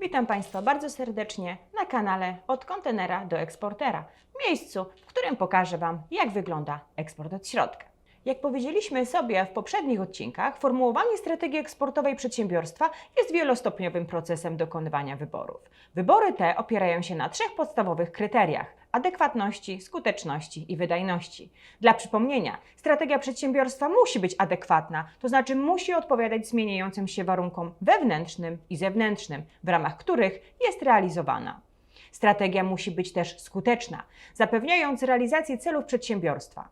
Witam Państwa bardzo serdecznie na kanale Od kontenera do eksportera, miejscu, w którym pokażę Wam, jak wygląda eksport od środka. Jak powiedzieliśmy sobie w poprzednich odcinkach, formułowanie strategii eksportowej przedsiębiorstwa jest wielostopniowym procesem dokonywania wyborów. Wybory te opierają się na trzech podstawowych kryteriach: adekwatności, skuteczności i wydajności. Dla przypomnienia, strategia przedsiębiorstwa musi być adekwatna, to znaczy musi odpowiadać zmieniającym się warunkom wewnętrznym i zewnętrznym, w ramach których jest realizowana. Strategia musi być też skuteczna, zapewniając realizację celów przedsiębiorstwa.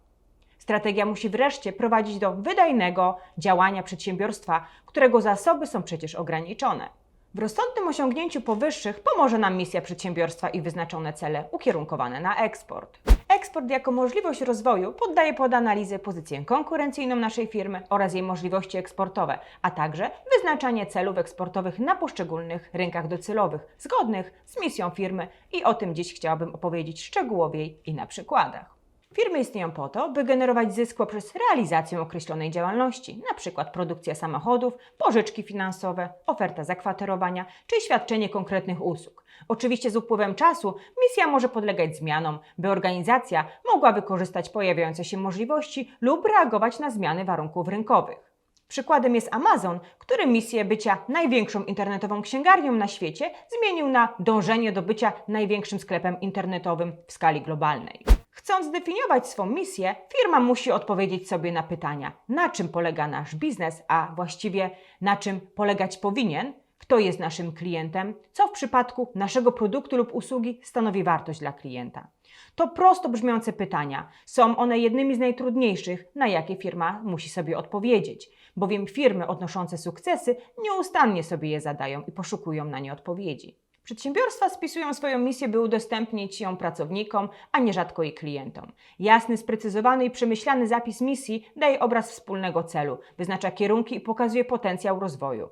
Strategia musi wreszcie prowadzić do wydajnego działania przedsiębiorstwa, którego zasoby są przecież ograniczone. W rozsądnym osiągnięciu powyższych pomoże nam misja przedsiębiorstwa i wyznaczone cele ukierunkowane na eksport. Eksport jako możliwość rozwoju poddaje pod analizę pozycję konkurencyjną naszej firmy oraz jej możliwości eksportowe, a także wyznaczanie celów eksportowych na poszczególnych rynkach docelowych, zgodnych z misją firmy i o tym dziś chciałabym opowiedzieć szczegółowiej i na przykładach. Firmy istnieją po to, by generować zysk poprzez realizację określonej działalności, np. produkcja samochodów, pożyczki finansowe, oferta zakwaterowania czy świadczenie konkretnych usług. Oczywiście z upływem czasu misja może podlegać zmianom, by organizacja mogła wykorzystać pojawiające się możliwości lub reagować na zmiany warunków rynkowych. Przykładem jest Amazon, który misję bycia największą internetową księgarnią na świecie zmienił na dążenie do bycia największym sklepem internetowym w skali globalnej. Chcąc zdefiniować swą misję, firma musi odpowiedzieć sobie na pytania, na czym polega nasz biznes, a właściwie na czym polegać powinien, kto jest naszym klientem, co w przypadku naszego produktu lub usługi stanowi wartość dla klienta. To prosto brzmiące pytania. Są one jednymi z najtrudniejszych, na jakie firma musi sobie odpowiedzieć, bowiem firmy odnoszące sukcesy nieustannie sobie je zadają i poszukują na nie odpowiedzi. Przedsiębiorstwa spisują swoją misję, by udostępnić ją pracownikom, a nierzadko i klientom. Jasny, sprecyzowany i przemyślany zapis misji daje obraz wspólnego celu, wyznacza kierunki i pokazuje potencjał rozwoju.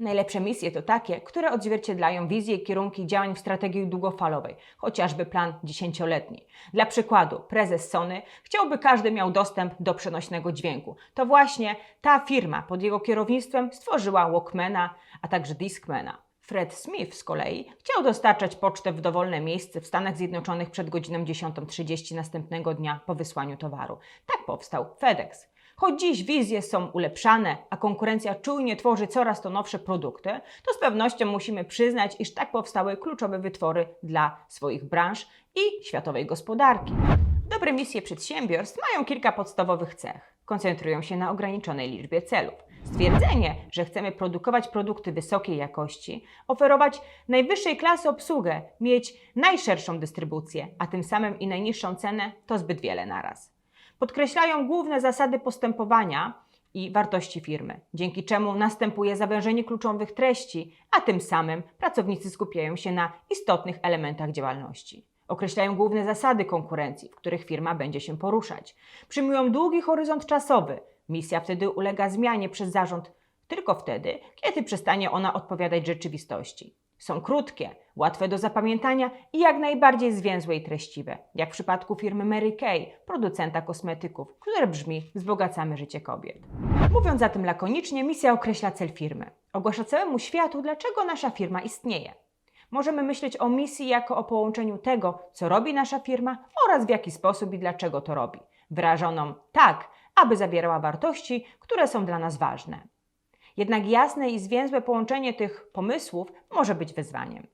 Najlepsze misje to takie, które odzwierciedlają wizje i kierunki działań w strategii długofalowej, chociażby plan dziesięcioletni. Dla przykładu, prezes Sony chciałby każdy miał dostęp do przenośnego dźwięku. To właśnie ta firma pod jego kierownictwem stworzyła Walkmana, a także Discmana. Fred Smith z kolei chciał dostarczać pocztę w dowolne miejsce w Stanach Zjednoczonych przed godziną 10.30 następnego dnia po wysłaniu towaru. Tak powstał FedEx. Choć dziś wizje są ulepszane, a konkurencja czujnie tworzy coraz to nowsze produkty, to z pewnością musimy przyznać, iż tak powstały kluczowe wytwory dla swoich branż i światowej gospodarki. Dobre misje przedsiębiorstw mają kilka podstawowych cech. Koncentrują się na ograniczonej liczbie celów. Stwierdzenie, że chcemy produkować produkty wysokiej jakości, oferować najwyższej klasy obsługę, mieć najszerszą dystrybucję, a tym samym i najniższą cenę, to zbyt wiele naraz. Podkreślają główne zasady postępowania i wartości firmy, dzięki czemu następuje zawężenie kluczowych treści, a tym samym pracownicy skupiają się na istotnych elementach działalności. Określają główne zasady konkurencji, w których firma będzie się poruszać. Przyjmują długi horyzont czasowy. Misja wtedy ulega zmianie przez zarząd tylko wtedy, kiedy przestanie ona odpowiadać rzeczywistości. Są krótkie, łatwe do zapamiętania i jak najbardziej zwięzłe i treściwe, jak w przypadku firmy Mary Kay, producenta kosmetyków, które brzmi Wzbogacamy życie kobiet. Mówiąc zatem lakonicznie, misja określa cel firmy. Ogłasza całemu światu, dlaczego nasza firma istnieje. Możemy myśleć o misji jako o połączeniu tego, co robi nasza firma oraz w jaki sposób i dlaczego to robi, wyrażoną tak, aby zawierała wartości, które są dla nas ważne. Jednak jasne i zwięzłe połączenie tych pomysłów może być wyzwaniem.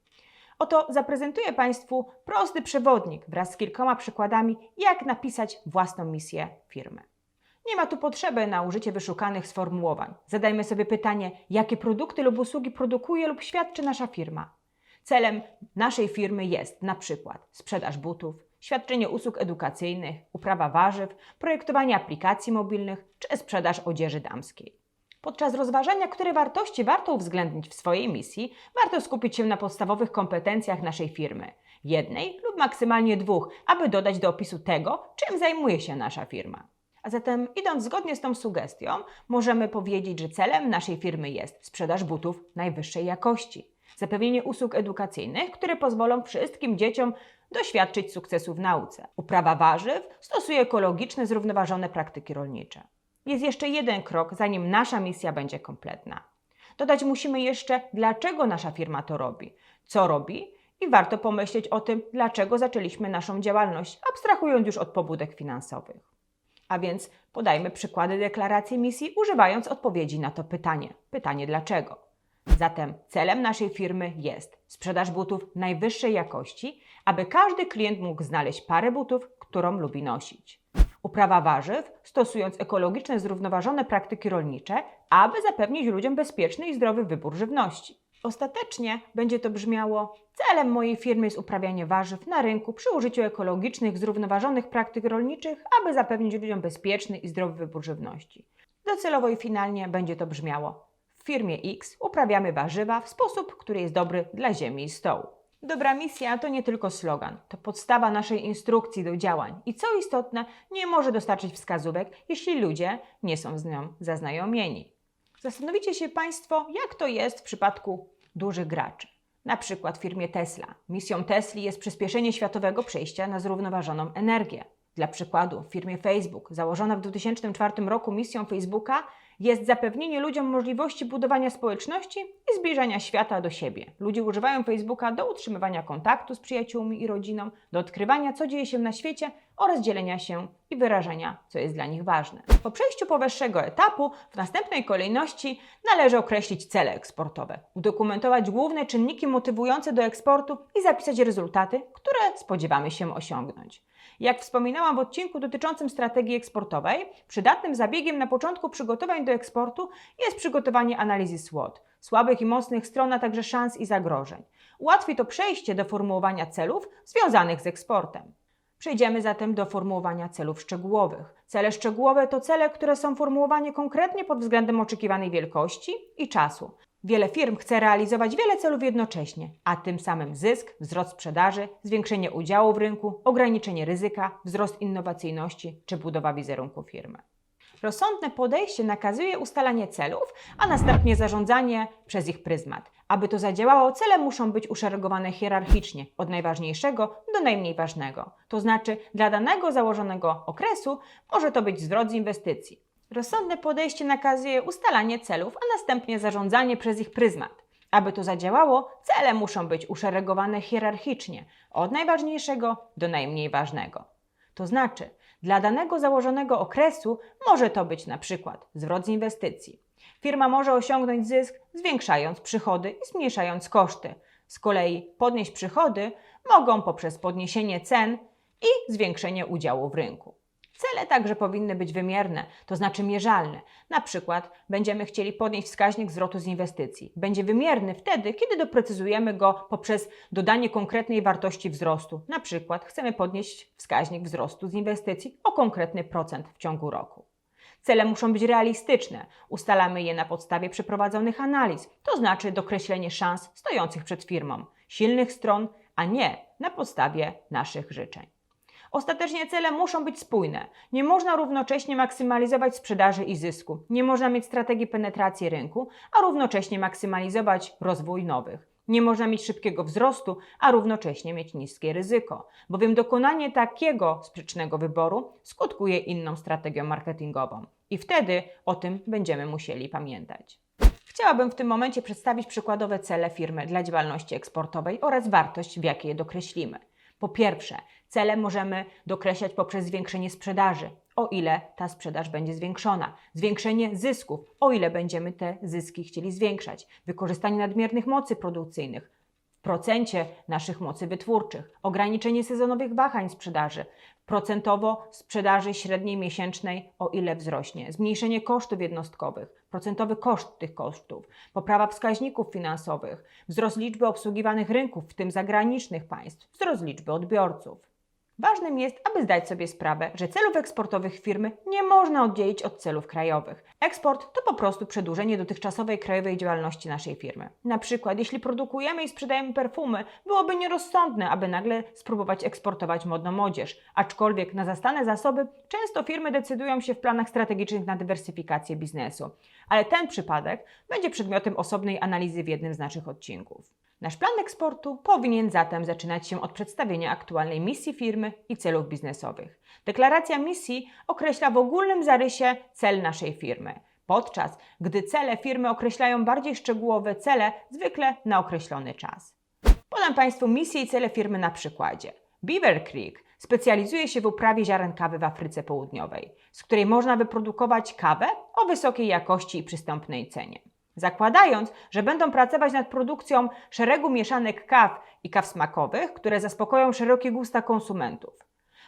Oto zaprezentuję Państwu prosty przewodnik wraz z kilkoma przykładami, jak napisać własną misję firmy. Nie ma tu potrzeby na użycie wyszukanych sformułowań. Zadajmy sobie pytanie, jakie produkty lub usługi produkuje lub świadczy nasza firma. Celem naszej firmy jest na przykład sprzedaż butów, świadczenie usług edukacyjnych, uprawa warzyw, projektowanie aplikacji mobilnych czy sprzedaż odzieży damskiej. Podczas rozważania, które wartości warto uwzględnić w swojej misji, warto skupić się na podstawowych kompetencjach naszej firmy. Jednej lub maksymalnie dwóch, aby dodać do opisu tego, czym zajmuje się nasza firma. A zatem, idąc zgodnie z tą sugestią, możemy powiedzieć, że celem naszej firmy jest sprzedaż butów najwyższej jakości, zapewnienie usług edukacyjnych, które pozwolą wszystkim dzieciom doświadczyć sukcesu w nauce, uprawa warzyw, stosuje ekologiczne, zrównoważone praktyki rolnicze. Jest jeszcze jeden krok, zanim nasza misja będzie kompletna. Dodać musimy jeszcze, dlaczego nasza firma to robi, co robi i warto pomyśleć o tym, dlaczego zaczęliśmy naszą działalność, abstrahując już od pobudek finansowych. A więc podajmy przykłady deklaracji misji, używając odpowiedzi na to pytanie. Pytanie dlaczego? Zatem celem naszej firmy jest sprzedaż butów najwyższej jakości, aby każdy klient mógł znaleźć parę butów, którą lubi nosić. Uprawa warzyw, stosując ekologiczne, zrównoważone praktyki rolnicze, aby zapewnić ludziom bezpieczny i zdrowy wybór żywności. Ostatecznie będzie to brzmiało: Celem mojej firmy jest uprawianie warzyw na rynku przy użyciu ekologicznych, zrównoważonych praktyk rolniczych, aby zapewnić ludziom bezpieczny i zdrowy wybór żywności. Docelowo i finalnie będzie to brzmiało: W firmie X uprawiamy warzywa w sposób, który jest dobry dla ziemi i stołu. Dobra misja to nie tylko slogan, to podstawa naszej instrukcji do działań i co istotne, nie może dostarczyć wskazówek, jeśli ludzie nie są z nią zaznajomieni. Zastanowicie się Państwo, jak to jest w przypadku dużych graczy. Na przykład w firmie Tesla. Misją Tesli jest przyspieszenie światowego przejścia na zrównoważoną energię. Dla przykładu, w firmie Facebook, założona w 2004 roku misją Facebooka, jest zapewnienie ludziom możliwości budowania społeczności i zbliżania świata do siebie. Ludzie używają Facebooka do utrzymywania kontaktu z przyjaciółmi i rodziną, do odkrywania, co dzieje się na świecie oraz dzielenia się i wyrażenia, co jest dla nich ważne. Po przejściu powyższego etapu, w następnej kolejności należy określić cele eksportowe, udokumentować główne czynniki motywujące do eksportu i zapisać rezultaty, które spodziewamy się osiągnąć. Jak wspominałam w odcinku dotyczącym strategii eksportowej, przydatnym zabiegiem na początku przygotowań do eksportu jest przygotowanie analizy SWOT, słabych i mocnych stron, a także szans i zagrożeń. Ułatwi to przejście do formułowania celów związanych z eksportem. Przejdziemy zatem do formułowania celów szczegółowych. Cele szczegółowe to cele, które są formułowane konkretnie pod względem oczekiwanej wielkości i czasu. Wiele firm chce realizować wiele celów jednocześnie, a tym samym zysk, wzrost sprzedaży, zwiększenie udziału w rynku, ograniczenie ryzyka, wzrost innowacyjności czy budowa wizerunku firmy. Rozsądne podejście nakazuje ustalanie celów, a następnie zarządzanie przez ich pryzmat. Aby to zadziałało, cele muszą być uszeregowane hierarchicznie, od najważniejszego do najmniej ważnego. To znaczy, dla danego założonego okresu może to być zwrot z inwestycji. Rozsądne podejście nakazuje ustalanie celów, a następnie zarządzanie przez ich pryzmat. Aby to zadziałało, cele muszą być uszeregowane hierarchicznie, od najważniejszego do najmniej ważnego. To znaczy, dla danego założonego okresu może to być na przykład zwrot z inwestycji. Firma może osiągnąć zysk zwiększając przychody i zmniejszając koszty. Z kolei podnieść przychody mogą poprzez podniesienie cen i zwiększenie udziału w rynku. Cele także powinny być wymierne, to znaczy mierzalne. Na przykład będziemy chcieli podnieść wskaźnik zwrotu z inwestycji. Będzie wymierny wtedy, kiedy doprecyzujemy go poprzez dodanie konkretnej wartości wzrostu. Na przykład chcemy podnieść wskaźnik wzrostu z inwestycji o konkretny procent w ciągu roku. Cele muszą być realistyczne. Ustalamy je na podstawie przeprowadzonych analiz, to znaczy dokreślenie szans stojących przed firmą, silnych stron, a nie na podstawie naszych życzeń. Ostatecznie cele muszą być spójne. Nie można równocześnie maksymalizować sprzedaży i zysku. Nie można mieć strategii penetracji rynku, a równocześnie maksymalizować rozwój nowych. Nie można mieć szybkiego wzrostu, a równocześnie mieć niskie ryzyko, bowiem dokonanie takiego sprzecznego wyboru skutkuje inną strategią marketingową. I wtedy o tym będziemy musieli pamiętać. Chciałabym w tym momencie przedstawić przykładowe cele firmy dla działalności eksportowej oraz wartość, w jakiej je dokreślimy. Po pierwsze, cele możemy dokreślać poprzez zwiększenie sprzedaży, o ile ta sprzedaż będzie zwiększona, zwiększenie zysków, o ile będziemy te zyski chcieli zwiększać, wykorzystanie nadmiernych mocy produkcyjnych procencie naszych mocy wytwórczych, ograniczenie sezonowych wahań sprzedaży, procentowo sprzedaży średniej miesięcznej, o ile wzrośnie, zmniejszenie kosztów jednostkowych, procentowy koszt tych kosztów, poprawa wskaźników finansowych, wzrost liczby obsługiwanych rynków, w tym zagranicznych państw, wzrost liczby odbiorców. Ważnym jest, aby zdać sobie sprawę, że celów eksportowych firmy nie można oddzielić od celów krajowych. Eksport to po prostu przedłużenie dotychczasowej krajowej działalności naszej firmy. Na przykład, jeśli produkujemy i sprzedajemy perfumy, byłoby nierozsądne, aby nagle spróbować eksportować modną odzież, aczkolwiek na zastane zasoby często firmy decydują się w planach strategicznych na dywersyfikację biznesu. Ale ten przypadek będzie przedmiotem osobnej analizy w jednym z naszych odcinków. Nasz plan eksportu powinien zatem zaczynać się od przedstawienia aktualnej misji firmy i celów biznesowych. Deklaracja misji określa w ogólnym zarysie cel naszej firmy. podczas gdy cele firmy określają bardziej szczegółowe cele, zwykle na określony czas. Podam Państwu misję i cele firmy na przykładzie. Beaver Creek specjalizuje się w uprawie ziaren kawy w Afryce Południowej, z której można wyprodukować kawę o wysokiej jakości i przystępnej cenie. Zakładając, że będą pracować nad produkcją szeregu mieszanek kaw i kaw smakowych, które zaspokoją szerokie gusta konsumentów.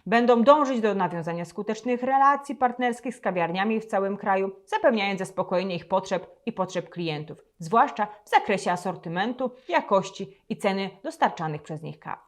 Będą dążyć do nawiązania skutecznych relacji partnerskich z kawiarniami w całym kraju, zapewniając zaspokojenie ich potrzeb i potrzeb klientów, zwłaszcza w zakresie asortymentu, jakości i ceny dostarczanych przez nich kaw.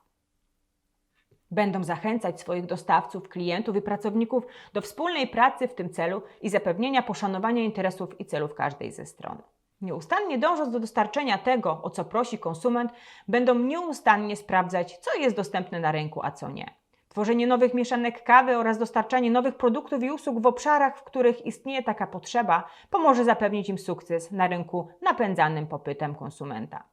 Będą zachęcać swoich dostawców, klientów i pracowników do wspólnej pracy w tym celu i zapewnienia poszanowania interesów i celów każdej ze stron. Nieustannie dążąc do dostarczenia tego, o co prosi konsument, będą nieustannie sprawdzać, co jest dostępne na rynku, a co nie. Tworzenie nowych mieszanek kawy oraz dostarczanie nowych produktów i usług w obszarach, w których istnieje taka potrzeba, pomoże zapewnić im sukces na rynku napędzanym popytem konsumenta.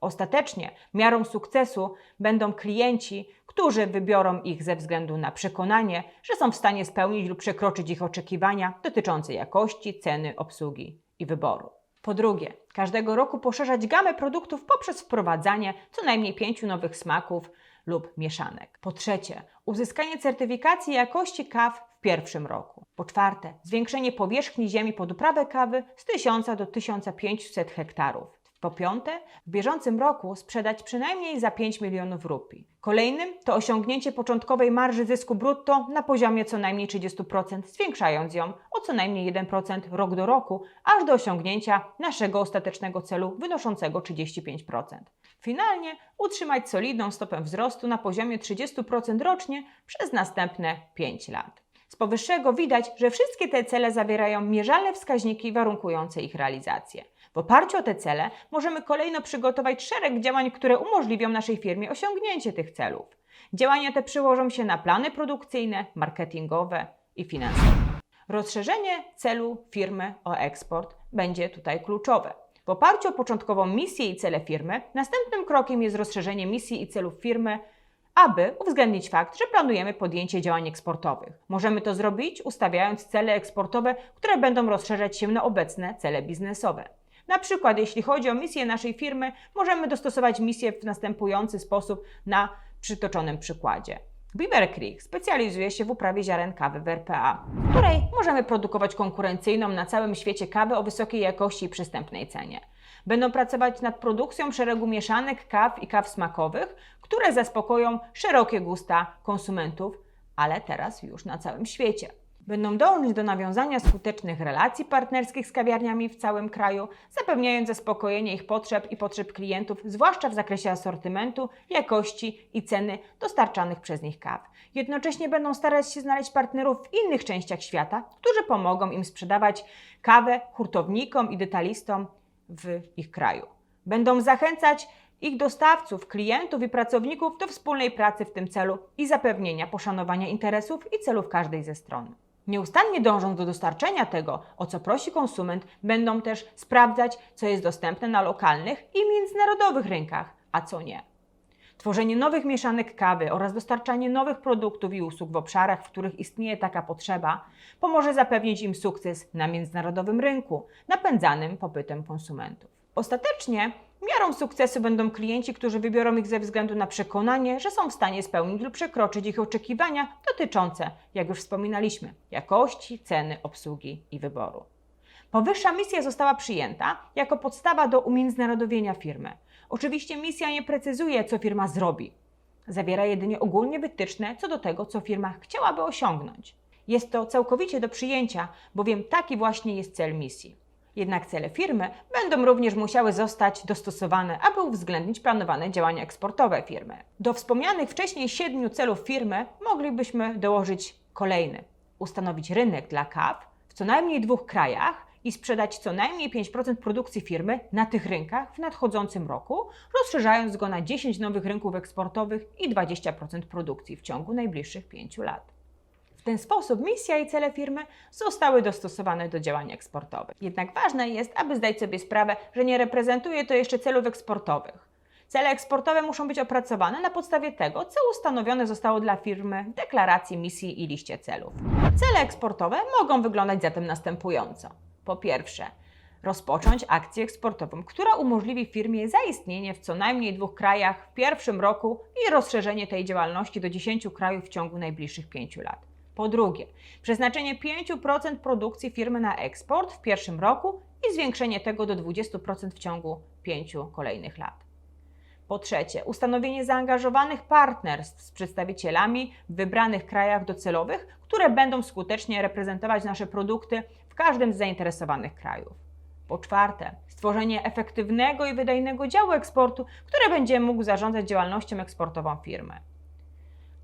Ostatecznie miarą sukcesu będą klienci, którzy wybiorą ich ze względu na przekonanie, że są w stanie spełnić lub przekroczyć ich oczekiwania dotyczące jakości, ceny, obsługi i wyboru. Po drugie, każdego roku poszerzać gamę produktów poprzez wprowadzanie co najmniej pięciu nowych smaków lub mieszanek. Po trzecie, uzyskanie certyfikacji jakości kaw w pierwszym roku. Po czwarte, zwiększenie powierzchni ziemi pod uprawę kawy z 1000 do 1500 hektarów. Po piąte, w bieżącym roku sprzedać przynajmniej za 5 milionów rupii. Kolejnym to osiągnięcie początkowej marży zysku brutto na poziomie co najmniej 30%, zwiększając ją o co najmniej 1% rok do roku, aż do osiągnięcia naszego ostatecznego celu wynoszącego 35%. Finalnie utrzymać solidną stopę wzrostu na poziomie 30% rocznie przez następne 5 lat. Z powyższego widać, że wszystkie te cele zawierają mierzalne wskaźniki warunkujące ich realizację. W oparciu o te cele możemy kolejno przygotować szereg działań, które umożliwią naszej firmie osiągnięcie tych celów. Działania te przyłożą się na plany produkcyjne, marketingowe i finansowe. Rozszerzenie celu firmy o eksport będzie tutaj kluczowe. W oparciu o początkową misję i cele firmy, następnym krokiem jest rozszerzenie misji i celów firmy aby uwzględnić fakt, że planujemy podjęcie działań eksportowych. Możemy to zrobić ustawiając cele eksportowe, które będą rozszerzać się na obecne cele biznesowe. Na przykład, jeśli chodzi o misję naszej firmy, możemy dostosować misję w następujący sposób na przytoczonym przykładzie. Beaver Creek specjalizuje się w uprawie ziaren kawy w RPA, której możemy produkować konkurencyjną na całym świecie kawę o wysokiej jakości i przystępnej cenie. Będą pracować nad produkcją szeregu mieszanek kaw i kaw smakowych, które zaspokoją szerokie gusta konsumentów, ale teraz już na całym świecie. Będą dążyć do nawiązania skutecznych relacji partnerskich z kawiarniami w całym kraju, zapewniając zaspokojenie ich potrzeb i potrzeb klientów, zwłaszcza w zakresie asortymentu, jakości i ceny dostarczanych przez nich kaw. Jednocześnie będą starać się znaleźć partnerów w innych częściach świata, którzy pomogą im sprzedawać kawę hurtownikom i detalistom w ich kraju. Będą zachęcać ich dostawców, klientów i pracowników do wspólnej pracy w tym celu i zapewnienia poszanowania interesów i celów każdej ze stron. Nieustannie dążąc do dostarczenia tego, o co prosi konsument, będą też sprawdzać, co jest dostępne na lokalnych i międzynarodowych rynkach, a co nie. Tworzenie nowych mieszanek kawy oraz dostarczanie nowych produktów i usług w obszarach, w których istnieje taka potrzeba, pomoże zapewnić im sukces na międzynarodowym rynku, napędzanym popytem konsumentów. Ostatecznie miarą sukcesu będą klienci, którzy wybiorą ich ze względu na przekonanie, że są w stanie spełnić lub przekroczyć ich oczekiwania dotyczące, jak już wspominaliśmy, jakości, ceny, obsługi i wyboru. Powyższa misja została przyjęta jako podstawa do umiędzynarodowienia firmy. Oczywiście misja nie precyzuje, co firma zrobi. Zawiera jedynie ogólnie wytyczne co do tego, co firma chciałaby osiągnąć. Jest to całkowicie do przyjęcia, bowiem taki właśnie jest cel misji. Jednak cele firmy będą również musiały zostać dostosowane, aby uwzględnić planowane działania eksportowe firmy. Do wspomnianych wcześniej siedmiu celów firmy moglibyśmy dołożyć kolejny: ustanowić rynek dla kaw w co najmniej dwóch krajach i sprzedać co najmniej 5% produkcji firmy na tych rynkach w nadchodzącym roku, rozszerzając go na 10 nowych rynków eksportowych i 20% produkcji w ciągu najbliższych 5 lat. W ten sposób misja i cele firmy zostały dostosowane do działań eksportowych. Jednak ważne jest, aby zdać sobie sprawę, że nie reprezentuje to jeszcze celów eksportowych. Cele eksportowe muszą być opracowane na podstawie tego, co ustanowione zostało dla firmy w deklaracji misji i liście celów. Cele eksportowe mogą wyglądać zatem następująco. Po pierwsze, rozpocząć akcję eksportową, która umożliwi firmie zaistnienie w co najmniej dwóch krajach w pierwszym roku i rozszerzenie tej działalności do 10 krajów w ciągu najbliższych 5 lat. Po drugie, przeznaczenie 5% produkcji firmy na eksport w pierwszym roku i zwiększenie tego do 20% w ciągu 5 kolejnych lat. Po trzecie, ustanowienie zaangażowanych partnerstw z przedstawicielami w wybranych krajach docelowych, które będą skutecznie reprezentować nasze produkty w każdym z zainteresowanych krajów. Po czwarte, stworzenie efektywnego i wydajnego działu eksportu, który będzie mógł zarządzać działalnością eksportową firmy.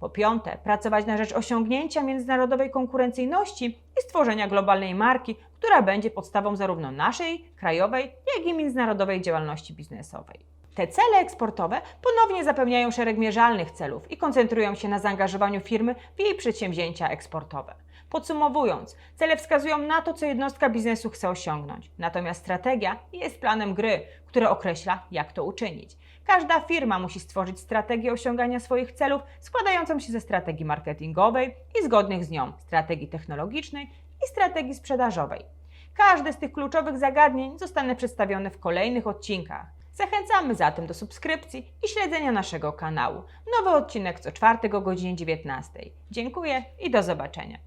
Po piąte, pracować na rzecz osiągnięcia międzynarodowej konkurencyjności i stworzenia globalnej marki, która będzie podstawą zarówno naszej krajowej, jak i międzynarodowej działalności biznesowej. Te cele eksportowe ponownie zapewniają szereg mierzalnych celów i koncentrują się na zaangażowaniu firmy w jej przedsięwzięcia eksportowe. Podsumowując, cele wskazują na to, co jednostka biznesu chce osiągnąć, natomiast strategia jest planem gry, który określa, jak to uczynić. Każda firma musi stworzyć strategię osiągania swoich celów, składającą się ze strategii marketingowej i zgodnych z nią strategii technologicznej i strategii sprzedażowej. Każde z tych kluczowych zagadnień zostanie przedstawione w kolejnych odcinkach. Zachęcamy zatem do subskrypcji i śledzenia naszego kanału. Nowy odcinek co czwartek o godzinie 19. Dziękuję i do zobaczenia.